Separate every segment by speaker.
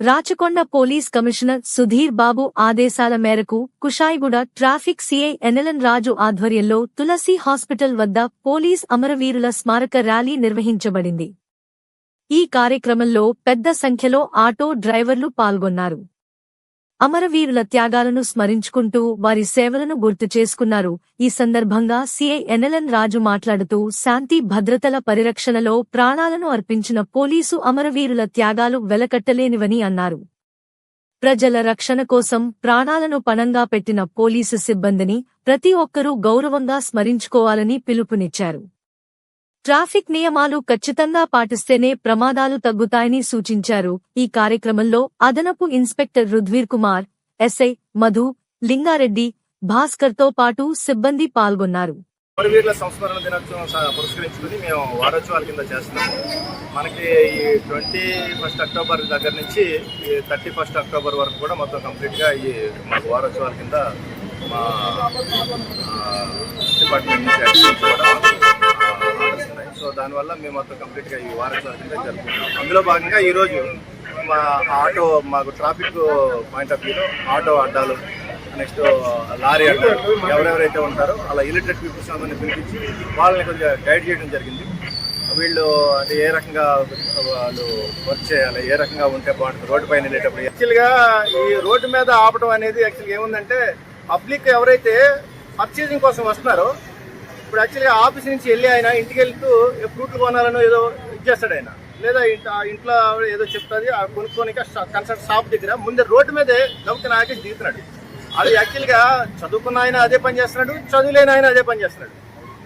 Speaker 1: Rachakonda police commissioner Sudheer Babu ఆదేశాల మేరకు Kushaiguda traffic CI NLN Raju ఆధ్వర్యంలో తులసి హాస్పిటల్ వద్ద పోలీస్ అమరవీరుల స్మారక ర్యాలీ నిర్వహించబడింది. ఈ కార్యక్రమంలో పెద్ద సంఖ్యలో ఆటో డ్రైవర్లు పాల్గొన్నారు. అమరవీరుల త్యాగాలను స్మరించుకుంటూ వారి సేవలను గుర్తు చేసుకున్నారు. ఈ సందర్భంగా సీఐ ఎన్ఎల్ఎన్ రాజు మాట్లాడుతూ శాంతి భద్రతల పరిరక్షణలో ప్రాణాలను అర్పించిన పోలీసు అమరవీరుల త్యాగాలు వెలకట్టలేనివని అన్నారు. ప్రజల రక్షణ కోసం ప్రాణాలను పణంగా పెట్టిన పోలీసు సిబ్బందిని ప్రతి ఒక్కరూ గౌరవంగా స్మరించుకోవాలని పిలుపునిచ్చారు. ట్రాఫిక్ నియమాలు ఖచ్చితంగా పాటిస్తేనే ప్రమాదాలు తగ్గుతాయని సూచించారు. ఈ కార్యక్రమంలో అదనపు ఇన్స్పెక్టర్ రుధ్వీర్ కుమార్ ఎస్ఐ మధు లింగారెడ్డి భాస్కర్తో పాటు సిబ్బంది పాల్గొన్నారు.
Speaker 2: అమరవీరుల సంస్మరణ దినోత్సవం పురస్కరించుకుని మేము వారోత్సవాల కింద చేస్తున్నాము. మనకి ఈ ట్వంటీ ఫస్ట్ అక్టోబర్ దగ్గర నుంచి ఈ థర్టీ ఫస్ట్ అక్టోబర్ వరకు కూడా మొత్తం కంప్లీట్గా ఈ మాకు వారోత్సవాల కింద మా డిపార్ట్మెంట్ నుంచి యాక్టివిటీస్ కూడా మాకు, ఆ, ఆర్డర్స్ ఉన్నాయి సో దానివల్ల మేము మొత్తం కంప్లీట్గా ఈ వారం కింద జరుపుకుంటాం అందులో భాగంగా ఈరోజు మా ఆటో మాకు ట్రాఫిక్ పాయింట్ ఆఫ్ వ్యూలో ఆటో అడ్డాలు నెక్స్ట్ లారీ అడ్డాలు ఎవరెవరైతే ఉంటారో అలా ఇలిటరేట్ పీపుల్స్ అందరిని పిలిపించి వాళ్ళని కొద్దిగా గైడ్ చేయడం జరిగింది. వీళ్ళు అంటే ఏ రకంగా వాళ్ళు వర్క్ చేయాలి ఏ రకంగా ఉంటే బాగుంటుంది రోడ్డు పైన వెళ్ళేటప్పుడు యాక్చువల్గా ఈ రోడ్డు మీద ఆపడం అనేది యాక్చువల్గా ఏముందంటే పబ్లిక్ ఎవరైతే పర్చేసింగ్ కోసం వస్తున్నారో ఇప్పుడు యాక్చువల్గా ఆఫీస్ నుంచి వెళ్ళి ఆయన ఇంటికి వెళ్తూ ఫ్రూట్లు కొనాలనో ఏదో ఇచ్చేస్తాడు ఆయన. లేదా ఆ ఇంట్లో ఏదో చెప్తుంది ఆ కొనుక్కోని కన్సల్ట్ షాప్ దగ్గర ముందే రోడ్డు మీదే గబుక్కున ఆకేసి దిగుతున్నాడు. అది యాక్చువల్గా చదువుకున్న ఆయన అదే పని చేస్తున్నాడు చదువులేని ఆయన అదే పని చేస్తున్నాడు.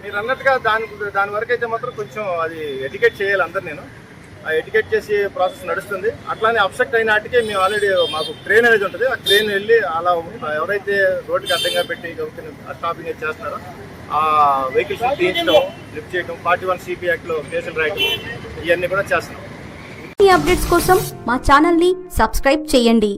Speaker 2: మీరు అన్నట్టుగా దాని దాని వరకు అయితే మాత్రం కొంచెం అది ఎడ్యుకేట్ చేయాలి అందరు నేను. ఆ ఎడ్యుకేట్ చేసి ప్రాసెస్ నడుస్తుంది. అట్లానే అబ్సెక్ట్ అయిన మేము ఆల్రెడీ మాకు ట్రైన్ అనేది ఉంటుంది. ఆ ట్రైన్ వెళ్ళి అలా ఎవరైతే రోడ్డుకి అడ్డంగా పెట్టి స్టాపింగ్ చేస్తున్నారో ఆ వెహికల్స్ తీయించడం లిఫ్ట్ చేయడం ఫార్టీ వన్ సిపి యాక్ట్లో కేసులు రాయడం ఇవన్నీ కూడా చేస్తున్నాం.
Speaker 3: ఈ అప్డేట్స్ కోసం మా ఛానల్ని సబ్స్క్రైబ్ చేయండి.